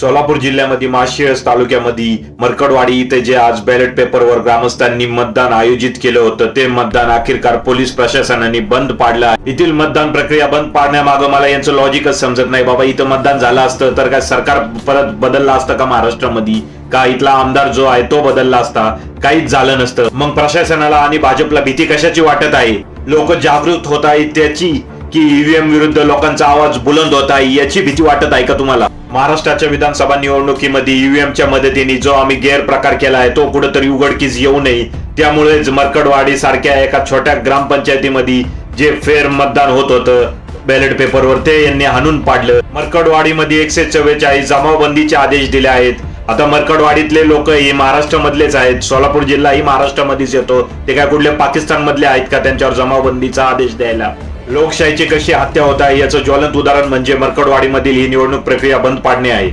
सोलापूर जिल्ह्यामध्ये माळशिरस तालुक्यामध्ये मरकडवाडी इथे जे आज बॅलेट पेपरवर ग्रामस्थांनी मतदान आयोजित केलं होतं ते मतदान अखेरकार पोलीस प्रशासनाने बंद पाडलं येथील मतदान प्रक्रिया बंद पाडण्यामागं मला यांचं लॉजिकच समजत नाही. बाबा इथं मतदान झालं असतं तर काय सरकार परत बदललं असतं का महाराष्ट्रामध्ये? का इथला आमदार जो आहे तो बदलला असता? काहीच झालं नसतं. मग प्रशासनाला आणि भाजपला भीती कशाची वाटत आहे? लोक जागृत होत आहेत त्याची की ईव्हीएम विरुद्ध लोकांचा आवाज बुलंद होत आहे याची भीती वाटत आहे का तुम्हाला? महाराष्ट्राच्या विधानसभा निवडणुकीमध्ये ईव्हीएमच्या मदतीने जो आम्ही गैरप्रकार केला आहे तो कुठेतरी उघडकीस येऊ नये. त्यामुळेच मरकडवाडी सारख्या एका छोट्या ग्रामपंचायतीमध्ये जे फेर मतदान होत होतं बॅलेट पेपरवर ते यांनी हाणून पाडलं. मरकडवाडीमध्ये एकशे चव्वेचाळीस जमावबंदीचे आदेश दिले आहेत. आता मरकडवाडीतले लोक हे महाराष्ट्रामधलेच आहेत. सोलापूर जिल्हा ही महाराष्ट्रामध्येच येतो. ते काय कुठले पाकिस्तान मधले आहेत का त्यांच्यावर जमावबंदीचा आदेश द्यायला? लोकशाहीची कशी हत्या होत आहे याचं ज्वलंत उदाहरण म्हणजे मरकडवाडीमधील ही निवडणूक प्रक्रिया बंद पाडणे आहे.